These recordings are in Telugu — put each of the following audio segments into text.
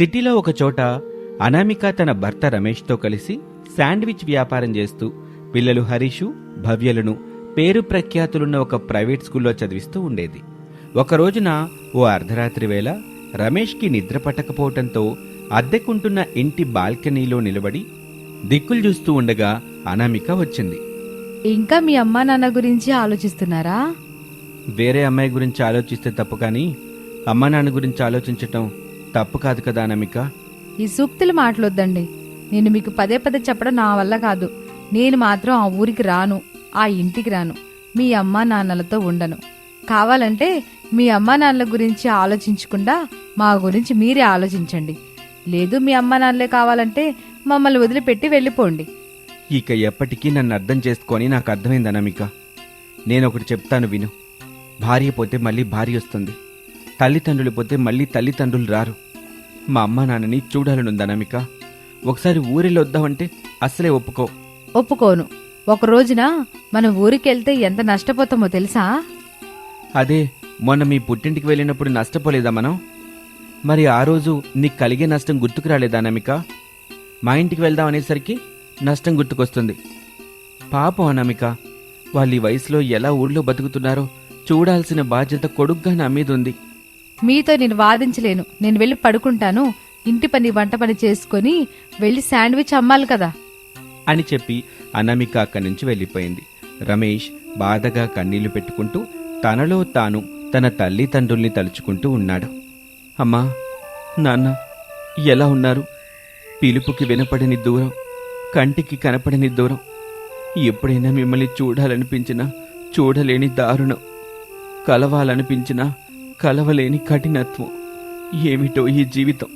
సిటీలో ఒక చోట అనామిక తన భర్త రమేష్తో కలిసి శాండ్విచ్ వ్యాపారం చేస్తూ పిల్లలు హరీషు భవ్యలను పేరు ప్రఖ్యాతులున్న ఒక ప్రైవేట్ స్కూల్లో చదివిస్తూ ఉండేది. ఒక రోజున ఓ అర్ధరాత్రి వేళ రమేష్కి నిద్ర పట్టకపోవటంతో అద్దెకుంటున్న ఇంటి బాల్కనీలో నిలబడి దిక్కులు చూస్తూ ఉండగా అనామిక వచ్చింది. ఇంకా మీ అమ్మా నాన్న గురించి ఆలోచిస్తున్నారా? వేరే అమ్మాయి గురించి ఆలోచిస్తే తప్పు కానీ అమ్మా నాన్న గురించి ఆలోచించటం తప్పు కాదు కదా అనామిక? ఈ సూక్తులు మాటలొద్దండి. నేను మీకు పదే పదే చెప్పడం నా వల్ల కాదు. నేను మాత్రం ఆ ఊరికి రాను ఆ ఇంటికి రాను. మీ అమ్మా నాన్నలతో ఉండను. కావాలంటే మీ అమ్మా నాన్నల గురించి ఆలోచించకుండా మా గురించి మీరే ఆలోచించండి. లేదు మీ అమ్మా నాన్నలే కావాలంటే మమ్మల్ని వదిలిపెట్టి వెళ్ళిపోండి. ఇక ఎప్పటికీ నన్ను అర్థం చేసుకొని నాకు అర్థమైంది అనామిక. నేను ఒకటి చెప్తాను విను. భార్య పోతే మళ్ళీ భార్య వస్తుంది. తల్లిదండ్రులు పోతే మళ్ళీ తల్లిదండ్రులు రారు. మా అమ్మ నాన్నని చూడాలనుంది అనామిక ఒకసారి ఊరిలో వద్దామంటే అస్సలే ఒప్పుకో. ఒప్పుకోను. ఒక రోజున మనం ఊరికెళ్తే ఎంత నష్టపోతామో తెలుసా? అదే మొన్న మీ పుట్టింటికి వెళ్ళినప్పుడు నష్టపోలేదా మనం? మరి ఆ రోజు నీకు కలిగే నష్టం గుర్తుకు రాలేదా అనామిక మా ఇంటికి వెళ్దాం అనేసరికి నష్టం గుర్తుకొస్తుంది. పాపం అనామిక వాళ్ళు ఈ వయసులో ఎలా ఊళ్ళో బతుకుతున్నారో చూడాల్సిన బాధ్యత కొడుగ్గా నా మీద ఉంది మీతో నేను వాదించలేను. నేను వెళ్ళి పడుకుంటాను. ఇంటి పని వంట పని చేసుకొని వెళ్ళి శాండ్విచ్ అమ్మాలి కదా. అని చెప్పి అనామిక అక్కడి నుంచి వెళ్ళిపోయింది. రమేష్ బాధగా కన్నీళ్ళు పెట్టుకుంటూ తనలో తాను తన తల్లిదండ్రుల్ని తలుచుకుంటూ ఉన్నాడు. అమ్మా నాన్న ఎలా ఉన్నారు? పిలుపుకి వినపడని దూరం కంటికి కనపడని దూరం. ఎప్పుడైనా మిమ్మల్ని చూడాలనిపించినా చూడలేని దారుణం. కలవాలనిపించినా కలవలేని కఠినత్వం. ఏమిటో ఈ జీవితం?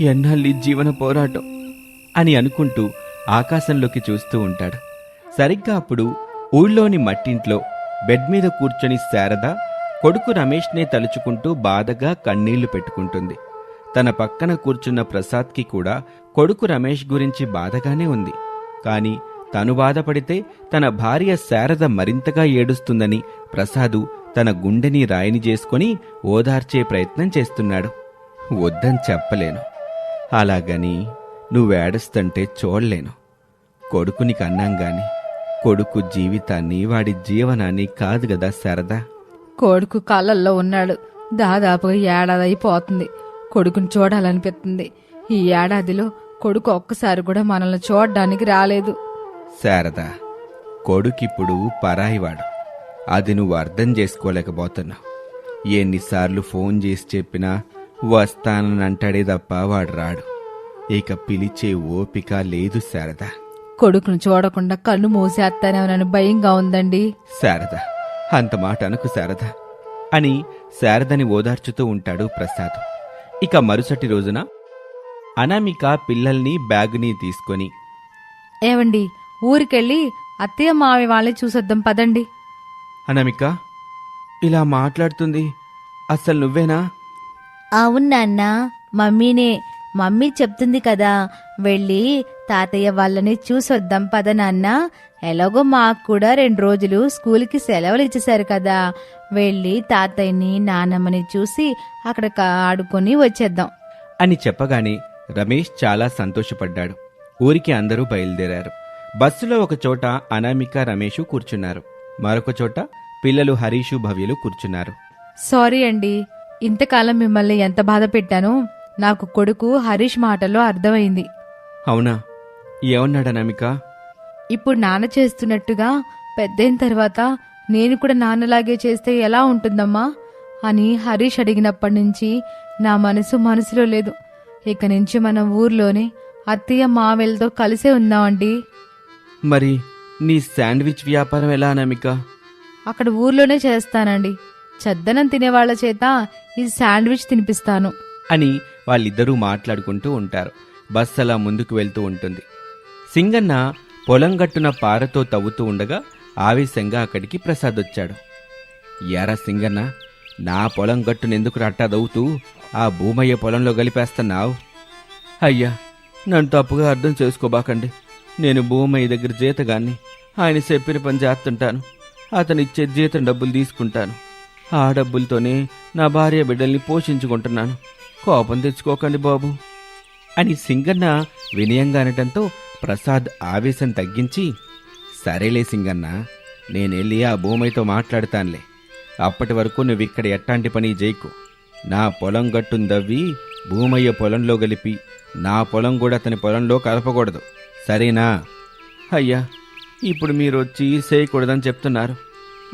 ఎన్నాళ్ళీ జీవన పోరాటం? అని అనుకుంటూ ఆకాశంలోకి చూస్తూ ఉంటాడు. సరిగ్గా అప్పుడు ఊళ్ళోని మట్టింట్లో బెడ్ మీద కూర్చొని శారద కొడుకు రమేష్నే తలుచుకుంటూ బాధగా కన్నీళ్ళు పెట్టుకుంటుంది. తన పక్కన కూర్చున్న ప్రసాద్కి కూడా కొడుకు రమేష్ గురించి బాధగానే ఉంది. కానీ తను బాధపడితే తన భార్య శారద మరింతగా ఏడుస్తుందని ప్రసాదు తన గుండెని రాయిని చేసుకొని ఓదార్చే ప్రయత్నం చేస్తున్నాడు. వద్దని చెప్పలేను. అలాగని నువ్వేడుస్తుంటే చూడలేను. కొడుకుని కన్నాం గాని కొడుకు జీవితాన్ని వాడి జీవనాన్ని కాదు కదా శారదా? కొడుకు కళ్ళల్లో ఉన్నాడు. దాదాపుగా ఏడాది అయిపోతుంది. కొడుకుని చూడాలనిపిస్తుంది. ఈ ఏడాదిలో కొడుకు ఒక్కసారి కూడా మనల్ని చూడడానికి రాలేదు. శారదా కొడుకిప్పుడు పరాయివాడు. అది నువ్వు అర్థం చేసుకోలేకపోతున్నావు. ఎన్నిసార్లు ఫోన్ చేసి చెప్పినా వస్తానని అంటాడే తప్ప వాడు రాడు. ఇక పిలిచే ఓపిక లేదు శారదా. కొడుకును చూడకుండా కన్ను మూసేస్తానేమోనని భయంగా ఉందండి. శారద అంత మాట అనుకు శారద అని శారదని ఓదార్చుతూ ఉంటాడు ప్రసాద్. ఇక మరుసటి రోజున అనామిక పిల్లల్ని బ్యాగుని తీసుకొని ఏవండి ఊరికెళ్ళి అత్తయ్య మావి వాళ్ళే చూసొద్దాం పదండి. అనామిక ఇలా మాట్లాడుతుంది అస్సలు నువ్వేనా? అవును నాన్న మమ్మీనే మమ్మీ చెప్తుంది కదా వెళ్ళి తాతయ్య వాళ్ళని చూసొద్దాం పద నాన్న. ఎలాగో మాకు కూడా రెండు రోజులు స్కూల్కి సెలవులు ఇచ్చేశారు కదా వెళ్ళి తాతయ్యని నానమ్మని చూసి అక్కడ ఆడుకొని వచ్చేద్దాం. అని చెప్పగానే రమేష్ చాలా సంతోషపడ్డాడు. ఊరికి అందరూ బయలుదేరారు. బస్సులో ఒక చోట అనామిక రమేషు కూర్చున్నారు. మరొక చోట పిల్లలు హరీషు భవ్యలు కూర్చున్నారు. సారీ అండి. ఇంతకాలం మిమ్మల్ని ఎంత బాధ పెట్టానో నాకు కొడుకు హరీష్ మాటల్లో అర్థమైంది. అవునా? ఏమన్నాడు అనామిక? ఇప్పుడు నాన్న చేస్తున్నట్టుగా పెద్దయిన తర్వాత నేను కూడా నాన్నలాగే చేస్తే ఎలా ఉంటుందమ్మా? అని హరీష్ అడిగినప్పటి నుంచి నా మనసు మనసులో లేదు. ఇక నుంచి మనం ఊర్లోనే అత్తయ్య మావెలతో కలిసే ఉందామండి. మరి నీ శాండ్విచ్ వ్యాపారం ఎలా అనామిక? అక్కడ ఊర్లోనే చేస్తానండి. చెద్దనం తినేవాళ్ళ చేత ఈ శాండ్విచ్ తినిపిస్తాను. అని వాళ్ళిద్దరూ మాట్లాడుకుంటూ ఉంటారు. బస్ అలా ముందుకు వెళ్తూ ఉంటుంది. సింగన్న పొలం గట్టున పారతో తవ్వుతూ ఉండగా ఆవేశంగా అక్కడికి ప్రసాద్ వచ్చాడు ఎరా సింగన్న నా పొలం గట్టునెందుకు రట్టా దవ్వుతూ ఆ భూమయ్య పొలంలో గలిపేస్తున్నావు? అయ్యా నన్ను తప్పుగా అర్థం చేసుకోబాకండి. నేను భూమయ్య దగ్గర జీతగాన్ని ఆయన చెప్పిన పని చేస్తుంటాను. అతను ఇచ్చే జీతం డబ్బులు తీసుకుంటాను. ఆ డబ్బులతోనే నా భార్య బిడ్డల్ని పోషించుకుంటున్నాను. కోపం తెచ్చుకోకండి బాబు. అని సింగన్న వినయంగా అనటంతో ప్రసాద్ ఆవేశం తగ్గించి సరేలే సింగన్న నేనెళ్ళి ఆ భూమితో మాట్లాడతానులే. అప్పటి వరకు నువ్వు ఇక్కడ ఎట్టాంటి పని చేయకు నా పొలం గట్టును దవ్వి భూమయ్య పొలంలో గలిపి నా పొలం కూడా అతని పొలంలో కలపకూడదు. సరేనా? అయ్యా ఇప్పుడు మీరు వచ్చి చేయకూడదని చెప్తున్నారు.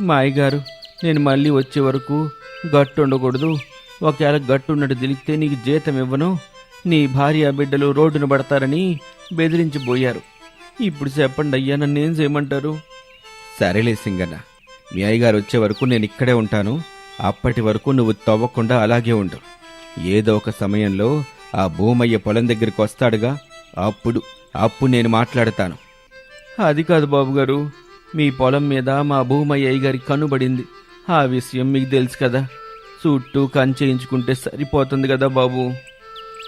మా అయ్యగారు నేను మళ్ళీ వచ్చే వరకు గట్టు ఉండకూడదు ఒకవేళ గట్టు ఉన్నట్టు తెలిస్తే నీకు జీతం ఇవ్వను. నీ భార్య బిడ్డలు రోడ్డున పడతారని బెదిరించిపోయారు ఇప్పుడు చెప్పండి అయ్యా నన్ను ఏం చేయమంటారు? సరేలే సింగన్న. మీ అయ్యగారు వచ్చే వరకు నేను ఇక్కడే ఉంటాను. అప్పటి వరకు నువ్వు తవ్వకుండా అలాగే ఉండు. ఏదో ఒక సమయంలో ఆ భూమయ్య పొలం దగ్గరికి వస్తాడుగా. అప్పుడు అప్పుడు నేను మాట్లాడతాను. అది కాదు బాబుగారు మీ పొలం మీద మా భూమయ్య గారి కనుబడింది ఆ విషయం మీకు తెలుసు కదా. చుట్టూ కంచేయించుకుంటే సరిపోతుంది కదా బాబు.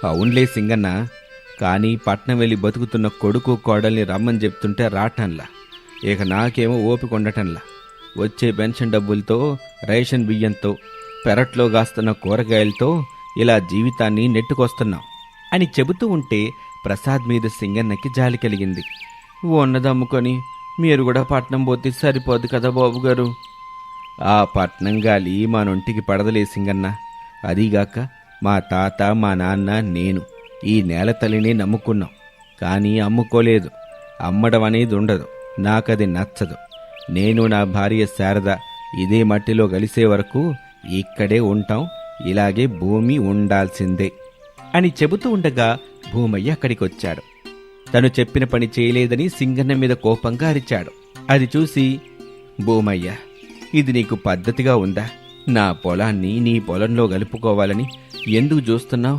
అవునులే సింగన్న కానీ పట్నం వెళ్ళి బతుకుతున్న కొడుకు కోడల్ని రమ్మని చెప్తుంటే రాటంలా. ఇక నాకేమో ఓపిక ఉండటంలా. వచ్చే పెన్షన్ డబ్బులతో రేషన్ బియ్యంతో పెరట్లో కాస్తున్న కూరగాయలతో ఇలా జీవితాన్ని నెట్టుకొస్తున్నాం. అని చెబుతూ ఉంటే ప్రసాద్ మీద సింగన్నకి జాలి కలిగింది. ఉన్నదమ్ముకొని మీరు కూడా పట్నం పోతే సరిపోదు కదా బాబుగారు ఆ పట్నం గాలి మనొంటికి పడదలే సింగన్న. అదీగాక మా తాత మా నాన్న నేను ఈ నేల తల్లినే నమ్ముకున్నాం. కానీ అమ్ముకోలేదు. అమ్మడం అనేది ఉండదు. నాకది నచ్చదు. నేను నా భార్య శారద ఇదే మట్టిలో కలిసే వరకు ఇక్కడే ఉంటాం. ఇలాగే భూమి ఉండాల్సిందే. అని చెబుతూ ఉండగా భూమయ్య అక్కడికొచ్చాడు. తను చెప్పిన పని చేయలేదని సింగన్న మీద కోపంగా అరిచాడు. అది చూసి భూమయ్య ఇది నీకు పద్ధతిగా ఉందా? నా పొలాన్ని నీ పొలంలో కలుపుకోవాలని ఎందుకు చూస్తున్నావు?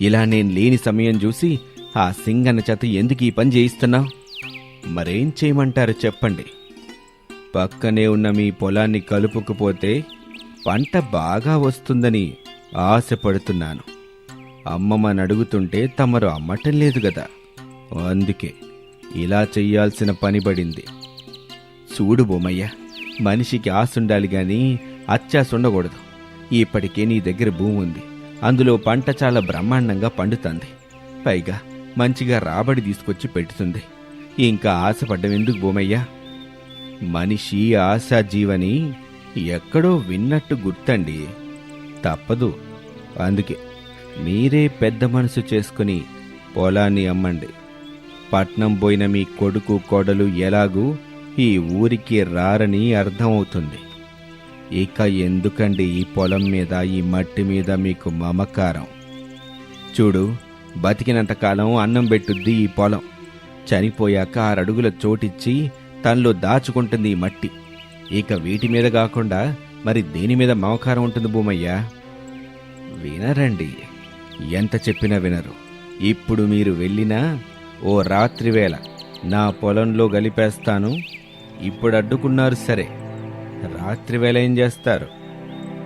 ఇలా నేను లేని సమయం చూసి ఆ సింగన్న చేత ఎందుకు ఈ పని చేయిస్తున్నావు? మరేం చేయమంటారు చెప్పండి. పక్కనే ఉన్న మీ పొలాన్ని కలుపుకుపోతే పంట బాగా వస్తుందని ఆశపడుతున్నాను. అమ్మమ్మని అడుగుతుంటే తమరు అమ్మటం లేదు కదా అందుకే ఇలా చెయ్యాల్సిన పని పడింది చూడు బొమ్మయ్య మనిషికి ఆశ ఉండాలి కానీ అత్యాశ ఉండకూడదు ఇప్పటికే నీ దగ్గర భూమి ఉంది. అందులో పంట చాలా బ్రహ్మాండంగా పండుతుంది. పైగా మంచిగా రాబడి తీసుకొచ్చి పెడుతుంది ఇంకా ఆశపడ్డం ఎందుకు భూమయ్య మనిషి ఆశా జీవని ఎక్కడో విన్నట్టు గుర్తండి. తప్పదు. అందుకే మీరే పెద్ద మనసు చేసుకుని పొలాన్ని అమ్మండి. పట్నం పోయిన మీ కొడుకు కోడలు ఎలాగూ ఈ ఊరికి రారని అర్థమవుతుంది. ఇక ఎందుకండి ఈ పొలం మీద ఈ మట్టి మీద మీకు మమకారం? చూడు బతికినంతకాలం అన్నం పెట్టుద్ది ఈ పొలం. చనిపోయాక ఆరడుగుల చోటిచ్చి తనలో దాచుకుంటుంది ఈ మట్టి. ఇక వీటి మీద కాకుండా మరి దేని మీద మమకారం ఉంటుంది భూమయ్య? వినరండి. ఎంత చెప్పినా వినరు. ఇప్పుడు మీరు వెళ్ళినా ఓ రాత్రివేళ నా పొలంలో గలిపేస్తాను. ఇప్పుడు అడ్డుకున్నారు సరే. రాత్రివేళ ఏం చేస్తారు?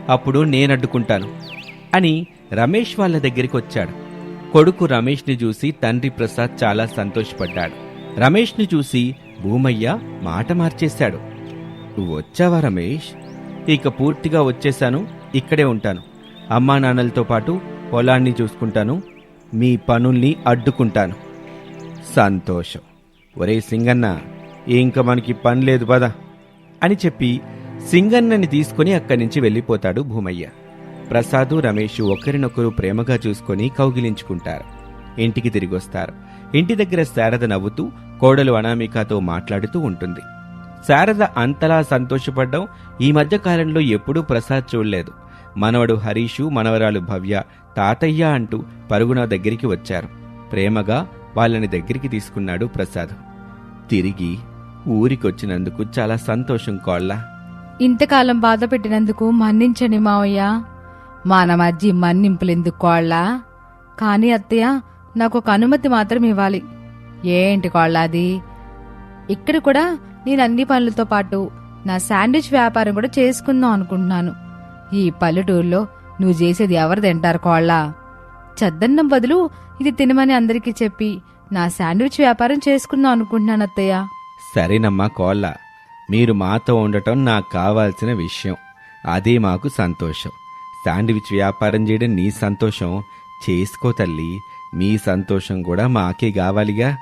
అప్పుడు నేను అడ్డుకుంటాను అని రమేష్ వాళ్ళ దగ్గరికి వచ్చాడు. కొడుకు రమేష్ని చూసి తండ్రి ప్రసాద్ చాలా సంతోషపడ్డాడు. రమేష్ని చూసి భూమయ్య మాట మార్చేశాడు. వచ్చావా రమేష్? ఇక పూర్తిగా వచ్చేశాను. ఇక్కడే ఉంటాను. అమ్మా నాన్నలతో పాటు పొలాన్ని చూసుకుంటాను మీ పనుల్ని అడ్డుకుంటాను. సంతోషం. ఒరే సింగన్న ఇంక మనకి పని లేదు పదా. అని చెప్పి సింగన్నని తీసుకుని అక్కడి నుంచి వెళ్ళిపోతాడు భూమయ్య. ప్రసాదు రమేష్ ఒకరినొకరు ప్రేమగా చూసుకొని కౌగిలించుకుంటారు. ఇంటికి తిరిగొస్తారు. ఇంటి దగ్గర శారద నవ్వుతూ కోడలు అనామికతో మాట్లాడుతూ ఉంటుంది. శారద అంతలా సంతోషపడ్డం ఈ మధ్య కాలంలో ఎప్పుడూ ప్రసాద్ చూడలేదు. మనవడు హరీషు మనవరాలు భవ్య తాతయ్య అంటూ పరుగున దగ్గరికి వచ్చారు. ప్రేమగా వాళ్ళని దగ్గరికి తీసుకున్నాడు ప్రసాద్. తిరిగి ఊరికొచ్చినందుకు చాలా సంతోషం కోళ్ళ. ఇంతకాలం బాధ పెట్టినందుకు మన్నించండి మావయ్య. మన మధ్య మన్నింపులెందుకు కోళ్ళ? కానీ అత్తయ్య నాకు ఒక అనుమతి మాత్రం ఇవ్వాలి. ఏంటి కోళ్ళ అది? ఇక్కడ కూడా నేను అన్ని పనులతో పాటు నా శాండ్విచ్ వ్యాపారం కూడా చేసుకుందాం అనుకుంటున్నాను. ఈ పల్లెటూరులో నువ్వు చేసేది ఎవరు తింటారు కోళ్ళ? చద్దన్నం బదులు ఇది తినమని అందరికీ చెప్పి నా శాండ్విచ్ వ్యాపారం చేసుకుందాం అనుకుంటున్నాను అత్తయ్య. సరేనమ్మా కోళ్ళ. మీరు మాతో ఉండటం నాకు కావాల్సిన విషయం. అదే మాకు సంతోషం. శాండ్విచ్ వ్యాపారం చేయడం నీ సంతోషం. చేసుకో తల్లి. మీ సంతోషం కూడా మాకే కావాలిగా.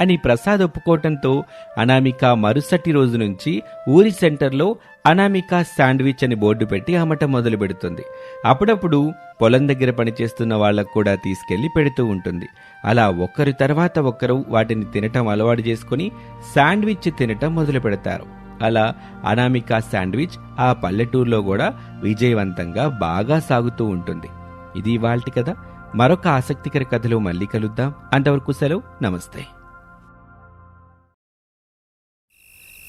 అని ప్రసాద్ ఒప్పుకోవటంతో అనామిక మరుసటి రోజు నుంచి ఊరి సెంటర్లో అనామిక శాండ్విచ్ అని బోర్డు పెట్టి అమ్మటం మొదలు పెడుతుంది. అప్పుడప్పుడు పొలం దగ్గర పనిచేస్తున్న వాళ్ళకు కూడా తీసుకెళ్ళి పెడుతూ ఉంటుంది. అలా ఒక్కరి తర్వాత ఒక్కరు వాటిని తినటం అలవాటు చేసుకుని శాండ్విచ్ తినటం మొదలు పెడతారు. అలా అనామిక శాండ్విచ్ ఆ పల్లెటూరులో కూడా విజయవంతంగా బాగా సాగుతూ ఉంటుంది. ఇది వాళ్ళ కథ. మరొక ఆసక్తికర కథలో మళ్ళీ కలుద్దాం. అంతవరకు సెలవు. నమస్తే.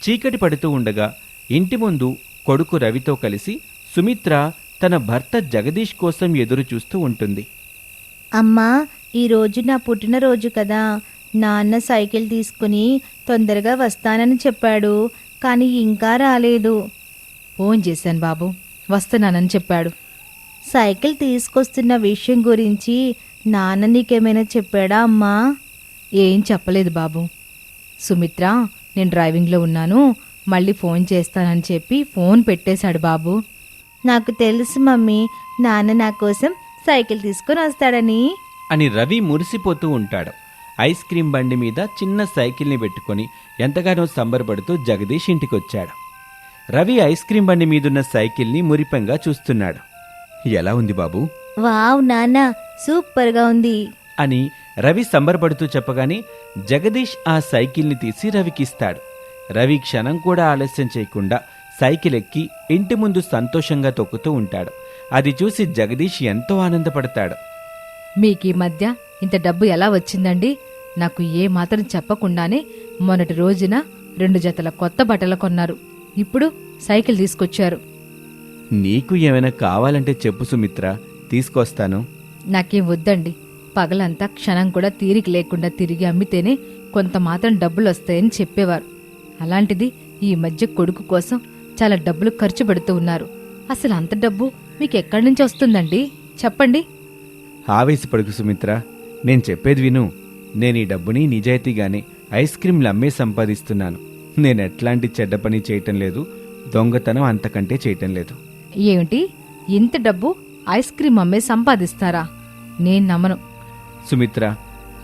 చీకటి పడుతూ ఉండగా ఇంటి ముందు కొడుకు రవితో కలిసి సుమిత్ర తన భర్త జగదీష్ కోసం ఎదురు చూస్తూ ఉంటుంది. అమ్మా ఈరోజు నా పుట్టినరోజు కదా. నాన్న సైకిల్ తీసుకుని తొందరగా వస్తానని చెప్పాడు కానీ ఇంకా రాలేదు. ఫోన్ చేశాను బాబు వస్తున్నానని చెప్పాడు. సైకిల్ తీసుకొస్తున్న విషయం గురించి నాన్న నీకేమైనా చెప్పాడా అమ్మా? ఏం చెప్పలేదు బాబు. సుమిత్ర నేను డ్రైవింగ్లో ఉన్నాను మళ్ళీ ఫోన్ చేస్తానని చెప్పి ఫోన్ పెట్టేశాడు బాబు. నాకు తెలుసు మమ్మీ నాన్న నా కోసం సైకిల్ తీసుకొని వస్తాడని. అని రవి మురిసిపోతూ ఉంటాడు. ఐస్ క్రీం బండి మీద చిన్న సైకిల్ని పెట్టుకొని ఎంతగానో సంబరపడుతూ జగదీష్ ఇంటికొచ్చాడు. రవి ఐస్ క్రీం బండి మీదున్న సైకిల్ని మురిపంగా చూస్తున్నాడు. ఎలా ఉంది బాబు? వావ్ నాన్న సూపర్గా ఉంది. అని రవి సంబరపడుతూ చెప్పగానే జగదీష్ ఆ సైకిల్ని తీసి రవికిస్తాడు రవి క్షణం కూడా ఆలస్యం చేయకుండా సైకిల్ ఎక్కి ఇంటి ముందు సంతోషంగా తొక్కుతూ ఉంటాడు. అది చూసి జగదీష్ ఎంతో ఆనందపడతాడు. మీకు ఈ మధ్య ఇంత డబ్బు ఎలా వచ్చిందండి? నాకు ఏ మాత్రం చెప్పకుండానే మొన్నటి రోజున రెండు జతల కొత్త బట్టలు కొన్నారు. ఇప్పుడు సైకిల్ తీసుకొచ్చారు. నీకు ఏమైనా కావాలంటే చెప్పు సుమిత్ర తీసుకొస్తాను. నాకేం వద్దండి. పగలంతా క్షణం కూడా తీరిక లేకుండా తిరిగి అమ్మితేనే కొంత మాత్రం డబ్బులు వస్తాయని చెప్పేవారు. అలాంటిది ఈ మధ్య కొడుకు కోసం చాలా డబ్బులు ఖర్చు పెడుతూ ఉన్నారు. అసలు అంత డబ్బు మీకు ఎక్కడి నుంచి వస్తుందండి? చెప్పండి. ఆవేశపడుకు సుమిత్ర నేను చెప్పేది విను. నేను ఈ డబ్బుని నిజాయితీగానే ఐస్ క్రీంలు అమ్మే సంపాదిస్తున్నాను. నేను ఎట్లాంటి చెడ్డ పని చేయటం లేదు. దొంగతనం అంతకంటే చేయటం లేదు. ఏమిటి? ఇంత డబ్బు ఐస్ క్రీమ్ అమ్మే సంపాదిస్తారా? నేను నమ్మను. సుమిత్ర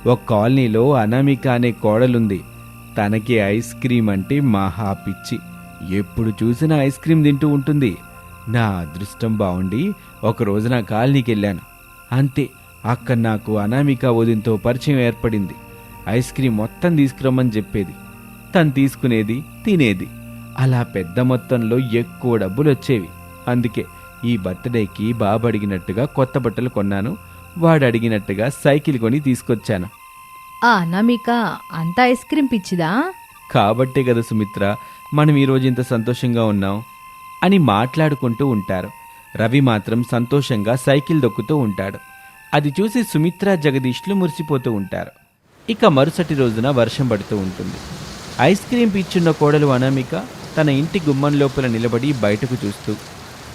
ఒక కాలనీలో అనామిక అనే కోడలుంది. తనకి ఐస్ క్రీం అంటే మహా పిచ్చి. ఎప్పుడు చూసినా ఐస్ క్రీమ్ తింటూ ఉంటుంది. నా అదృష్టం బాగుండి ఒకరోజు నా కాలనీకి వెళ్ళాను అంతే అక్కడ నాకు అనామిక వదినతో పరిచయం ఏర్పడింది. ఐస్ క్రీమ్ మొత్తం తీసుకురమ్మని చెప్పేది. తను తీసుకునేది తినేది. అలా పెద్ద మొత్తంలో ఎక్కువ డబ్బులు వచ్చేవి అందుకే ఈ బర్త్డేకి బాబడిగినట్టుగా కొత్త బట్టలు కొన్నాను. వాడు అడిగినట్టుగా సైకిల్ కొని తీసుకొచ్చాను. ఆ అనామిక అంత ఐస్ క్రీమ్ పిచ్చిదా? కాబట్టే కదా సుమిత్ర మనం ఈరోజు ఇంత సంతోషంగా ఉన్నాం అని మాట్లాడుకుంటూ ఉంటారు. రవి మాత్రం సంతోషంగా సైకిల్ దొక్కుతూ ఉంటాడు. అది చూసి సుమిత్ర జగదీష్లు మురిసిపోతూ ఉంటారు. ఇక మరుసటి రోజున వర్షం పడుతూ ఉంటుంది. ఐస్ క్రీం పిచ్చున్న కోడలు అనామిక తన ఇంటి గుమ్మం లోపల నిలబడి బయటకు చూస్తూ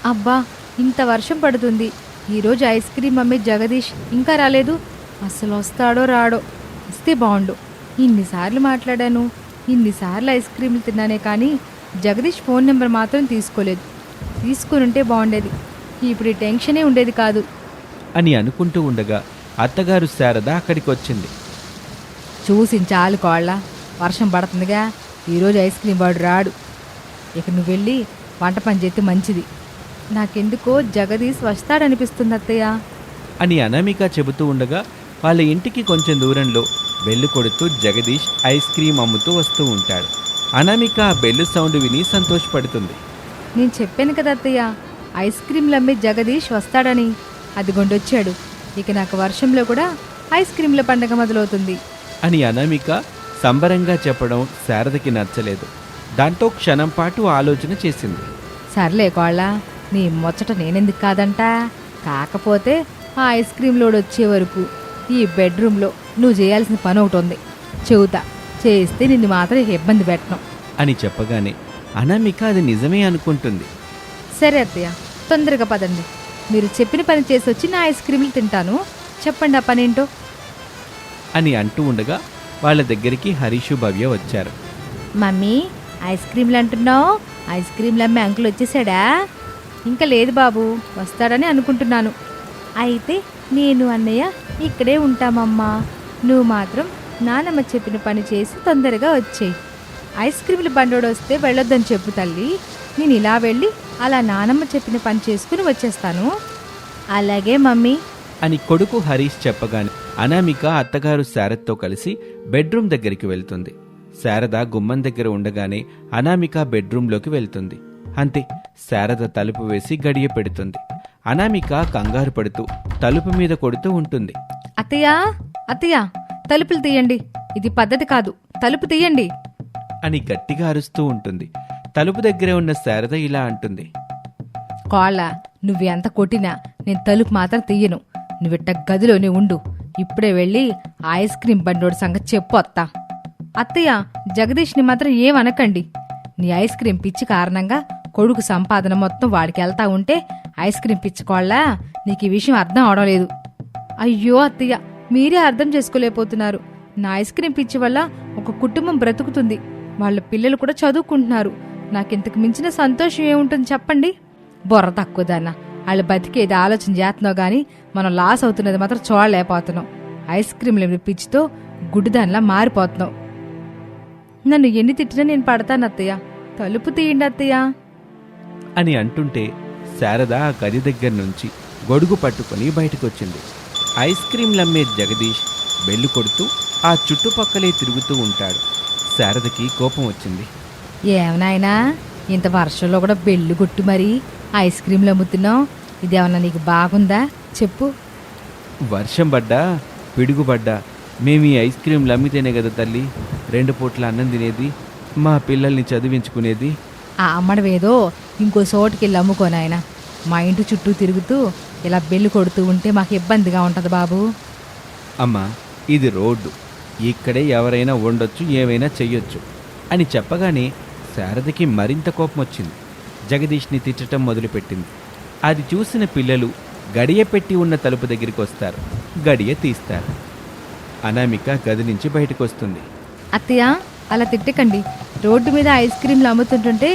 అబ్బా ఇంత వర్షం పడుతుంది. ఈరోజు ఐస్ క్రీమ్ అమ్మే జగదీష్ ఇంకా రాలేదు. అసలు వస్తాడో రాడో? వస్తే బాగుండు ఇన్నిసార్లు మాట్లాడాను. ఇన్నిసార్లు ఐస్ క్రీమ్లు తిన్నానే కానీ జగదీష్ ఫోన్ నెంబర్ మాత్రం తీసుకోలేదు. తీసుకుని ఉంటే బాగుండేది ఇప్పుడు ఈ టెన్షనే ఉండేది కాదు. అని అనుకుంటూ ఉండగా అత్తగారు శారద అక్కడికి వచ్చింది చూసి చాలు కోళ్ళ వర్షం పడుతుందిగా. ఈరోజు ఐస్ క్రీమ్ వాడు రాడు. ఇక నువ్వు వెళ్ళి వంట పని చేస్తే మంచిది. నాకెందుకో జగదీష్ వస్తాడనిపిస్తుంది అత్తయ్య అని అనామిక చెబుతూ ఉండగా వాళ్ళ ఇంటికి కొంచెం దూరంలో బెల్లు కొడుతూ జగదీష్ ఐస్ క్రీం అమ్ముతూ వస్తూ ఉంటాడు. అనామిక ఆ బెల్లు సౌండ్ విని సంతోషపడుతుంది. నేను చెప్పాను కదా అత్తయ్య ఐస్ క్రీంలు అమ్మే జగదీష్ వస్తాడని. అది కొండొచ్చాడు ఇక నాకు వర్షంలో కూడా ఐస్ క్రీంల పండగ మొదలవుతుంది. అని అనామిక సంబరంగా చెప్పడం శారదకి నచ్చలేదు. దాంతో క్షణం పాటు ఆలోచన చేసింది. సర్లే కోళ్ళ నీ ముచ్చట నేనెందుకు కాదంటా? కాకపోతే ఆ ఐస్ క్రీమ్ లోడ్ వచ్చే వరకు ఈ బెడ్రూమ్లో నువ్వు చేయాల్సిన పని ఒకటి ఉంది. చెబుతా చేస్తే నిన్ను మాత్రం ఇబ్బంది పెట్టను. అని చెప్పగానే అనామిక అది నిజమే అనుకుంటుంది. సరే అత్తయ్య తొందరగా పదండి. మీరు చెప్పిన పని చేసి వచ్చి నా ఐస్ క్రీమ్లు తింటాను. చెప్పండి ఆ పని ఏంటో అని అంటూ ఉండగా వాళ్ళ దగ్గరికి హరీషు భవ్య వచ్చారు. మమ్మీ ఐస్ క్రీమ్లు అంటున్నావు? ఐస్ క్రీమ్లు అమ్మే అంకుల్ వచ్చేసాడా? ఇంకా లేదు బాబు వస్తాడని అనుకుంటున్నాను. అయితే నేను అన్నయ్య ఇక్కడే ఉంటామమ్మా. నువ్వు మాత్రం నానమ్మ చెప్పిన పని చేసి తొందరగా వచ్చేయి. ఐస్ క్రీములు బండోడు వస్తే వెళ్ళొద్దని చెప్పు తల్లి. నేను ఇలా వెళ్ళి అలా నానమ్మ చెప్పిన పని చేసుకుని వచ్చేస్తాను. అలాగే మమ్మీ. అని కొడుకు హరీష్ చెప్పగానే అనామిక అత్తగారు శారద్తో కలిసి బెడ్రూమ్ దగ్గరికి వెళ్తుంది. శారద గుమ్మం దగ్గర ఉండగానే అనామిక బెడ్రూమ్లోకి వెళ్తుంది. అంతే శారద తలుపు వేసి గడియ పెడుతుంది. అనామిక కంగారు పడుతూ తలుపు మీద కొడుతూ ఉంటుంది. అత్తయ్య అత్తయ్య తలుపులు తీయండి. ఇది పద్ధతి కాదు. తలుపు తీయండి. అని గట్టిగా అరుస్తూ ఉంటుంది. తలుపు దగ్గరే ఉన్న శారద ఇలా అంటుంది. కోళ్ళ నువ్వెంత కొట్టినా నేను తలుపు మాత్రం తీయను. నువ్విట్ట గదిలోనే ఉండు. ఇప్పుడే వెళ్ళి ఐస్ క్రీమ్ బండోడి సంగతి చెప్పు అత్త. అత్తయ్య జగదీష్ని మాత్రం ఏమనకండి నీ ఐస్ క్రీమ్ పిచ్చి కారణంగా కొడుకు సంపాదన మొత్తం వాడికి వెళ్తా ఉంటే ఐస్ క్రీమ్ పిచ్చుకోళ్ళ? నీకు ఈ విషయం అర్థం అవడం లేదు. అయ్యో అత్తయ్య మీరే అర్థం చేసుకోలేకపోతున్నారు. నా ఐస్ క్రీమ్ పిచ్చి వల్ల ఒక కుటుంబం బ్రతుకుతుంది. వాళ్ళ పిల్లలు కూడా చదువుకుంటున్నారు. నాకింతకు మించిన సంతోషం ఏముంటుంది చెప్పండి? బొర్ర తక్కువదన్న. వాళ్ళు బతికేది ఆలోచన చేస్తున్నావు గాని మనం లాస్ అవుతున్నది మాత్రం చూడలేకపోతున్నాం. ఐస్ క్రీమ్లు పిచ్చితో గుడ్డిదానిలా మారిపోతున్నావు. నన్ను ఎన్ని తిట్టినా నేను పడతాను అత్తయ్య. తలుపు తీయండి అత్తయ్య. అని అంటుంటే శారద ఆ గది దగ్గర నుంచి గొడుగు పట్టుకొని బయటకొచ్చింది. ఐస్ క్రీంలమ్మే జగదీష్ బెల్లు కొడుతూ ఆ చుట్టుపక్కలే తిరుగుతూ ఉంటాడు. శారదకి కోపం వచ్చింది. ఏమనాయనా ఇంత వర్షంలో కూడా బెల్లు కొట్టు మరి. ఐస్ క్రీమ్లు అమ్ముతున్నావు ఇదేమన్నా నీకు బాగుందా? చెప్పు. వర్షం పడ్డా పిడుగు పడ్డా మేము ఈ ఐస్ క్రీంలు అమ్మితేనే కదా తల్లి. రెండు పూట్ల అన్నం తినేది మా పిల్లల్ని చదివించుకునేది ఆ అమ్మడమేదో ఇంకో చోటుకి వెళ్ళి అమ్ముకోనాయన మా ఇంటి చుట్టూ తిరుగుతూ ఇలా బెల్లు కొడుతూ ఉంటే మాకు ఇబ్బందిగా ఉంటుంది బాబు. అమ్మా ఇది రోడ్డు. ఇక్కడే ఎవరైనా ఉండొచ్చు ఏమైనా చెయ్యొచ్చు అని చెప్పగానే శారదకి మరింత కోపం వచ్చింది. జగదీష్ని తిట్టడం మొదలుపెట్టింది. అది చూసిన పిల్లలు గడియ పెట్టి ఉన్న తలుపు దగ్గరికి వస్తారు. గడియ తీస్తారు. అనామిక గది నుంచి బయటకు వస్తుంది అత్తయ్య అలా తిట్టకండి. రోడ్డు మీద ఐస్ క్రీంలు అమ్ముతుంటుంటే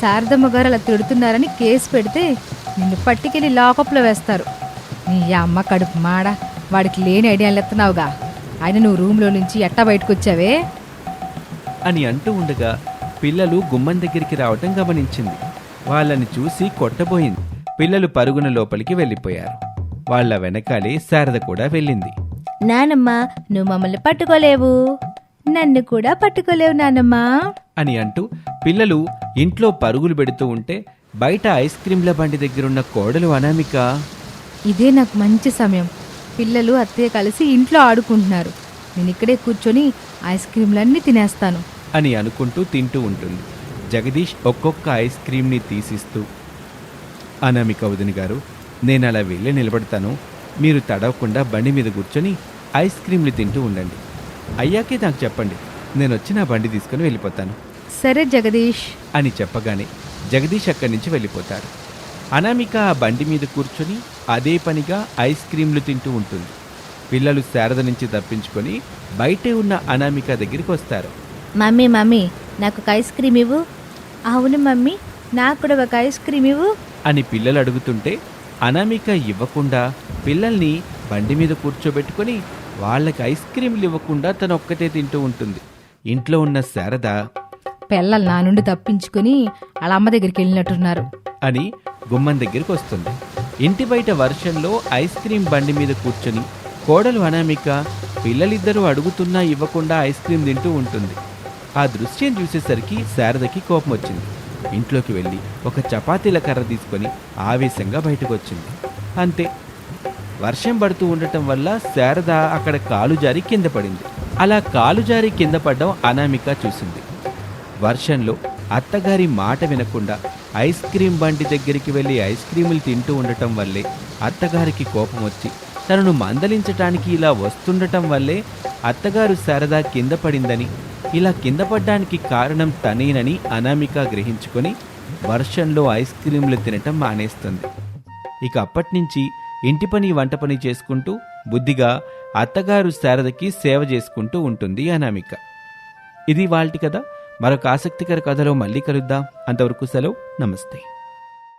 శారదమ్మ గారు అలా తిడుతున్నారని కేసు పెడితే నిన్ను పట్టుకెళ్ళి లాకప్లో వేస్తారు. నీ అమ్మ కడుపు మాడ వాడికి లేని ఐడియాలు ఎత్తున్నావుగా ఆయన నువ్వు రూమ్లో నుంచి ఎట్టా బయటకు వచ్చావే అని అంటూ ఉండగా పిల్లలు గుమ్మం దగ్గరికి రావటం గమనించింది. వాళ్ళని చూసి కొట్టబోయింది. పిల్లలు పరుగున లోపలికి వెళ్ళిపోయారు. వాళ్ళ వెనకాలే శారద కూడా వెళ్ళింది. నానమ్మ నువ్వు మమ్మల్ని పట్టుకోలేవు. నన్ను కూడా పట్టుకోలేవు నానమ్మ. అని అంటూ పిల్లలు ఇంట్లో పరుగులు పెడుతూ ఉంటే బయట ఐస్ క్రీంల బండి దగ్గరున్న కోడలు అనామిక ఇదే నాకు మంచి సమయం. పిల్లలు అత్తయ్య కలిసి ఇంట్లో ఆడుకుంటున్నారు. నేను ఇక్కడే కూర్చొని ఐస్ క్రీంలన్నీ తినేస్తాను. అని అనుకుంటూ తింటూ ఉంటుంది. జగదీష్ ఒక్కొక్క ఐస్ క్రీంని తీసిస్తూ అనామిక వదిన గారు నేను అలా వెళ్ళి నిలబడతాను. మీరు తడవకుండా బండి మీద కూర్చొని ఐస్ క్రీంలు తింటూ ఉండండి. అయ్యాకే నాకు చెప్పండి. నేను వచ్చి నా బండి తీసుకుని వెళ్ళిపోతాను. సరే జగదీష్. అని చెప్పగానే జగదీష్ అక్కడి నుంచి వెళ్ళిపోతాడు అనామిక ఆ బండి మీద కూర్చొని అదే పనిగా ఐస్ క్రీంలు తింటూ ఉంటుంది. పిల్లలు శారద నుంచి తప్పించుకొని బయటే ఉన్న అనామిక దగ్గరికి వస్తారు. మమ్మీ మమ్మీ నాకు ఒక ఐస్ క్రీమ్ ఇవ్వు. అవును మమ్మీ నాకు కూడా ఒక ఐస్ క్రీమ్ ఇవ్వు. అని పిల్లలు అడుగుతుంటే అనామిక ఇవ్వకుండా పిల్లల్ని బండి మీద కూర్చోబెట్టుకొని వాళ్ళకి ఐస్ క్రీంలు ఇవ్వకుండా తను ఒక్కటే తింటూ ఉంటుంది. ఇంట్లో ఉన్న శారద పిల్లలు నా నుండి తప్పించుకుని వాళ్ళ అమ్మ దగ్గరికి వెళ్ళినట్టున్నారు. అని గుమ్మం దగ్గరికి వస్తుంది. ఇంటి బయట వర్షంలో ఐస్ క్రీం బండి మీద కూర్చొని కోడలు అనామిక పిల్లలిద్దరూ అడుగుతున్నా ఇవ్వకుండా ఐస్ క్రీం తింటూ ఉంటుంది. ఆ దృశ్యం చూసేసరికి శారదకి కోపం వచ్చింది. ఇంట్లోకి వెళ్ళి ఒక చపాతీల కర్ర తీసుకొని ఆవేశంగా బయటకు వచ్చింది. అంతే. వర్షం పడుతూ ఉండటం వల్ల శారద అక్కడ కాలు జారి కింద పడింది. అలా కాలు జారి కింద పడ్డం అనామిక చూసింది. వర్షంలో అత్తగారి మాట వినకుండా ఐస్ క్రీం బండి దగ్గరికి వెళ్ళి ఐస్ క్రీములు తింటూ ఉండటం వల్లే అత్తగారికి కోపం వచ్చి తనను మందలించటానికి ఇలా వస్తుండటం వల్లే అత్తగారు శారద కింద పడిందని ఇలా కింద పడ్డానికి కారణం తనేనని అనామిక గ్రహించుకొని వర్షంలో ఐస్ క్రీంలు తినటం మానేస్తుంది. ఇక అప్పటినుంచి ఇంటి పని వంట పని చేసుకుంటూ బుద్ధిగా అత్తగారు శారదకి సేవ చేసుకుంటూ ఉంటుంది అనామిక. ఇది వాళ్ళటి కథ. మరొక ఆసక్తికర కథలో మళ్ళీ కలుద్దాం. అంతవరకు సెలవు. నమస్తే.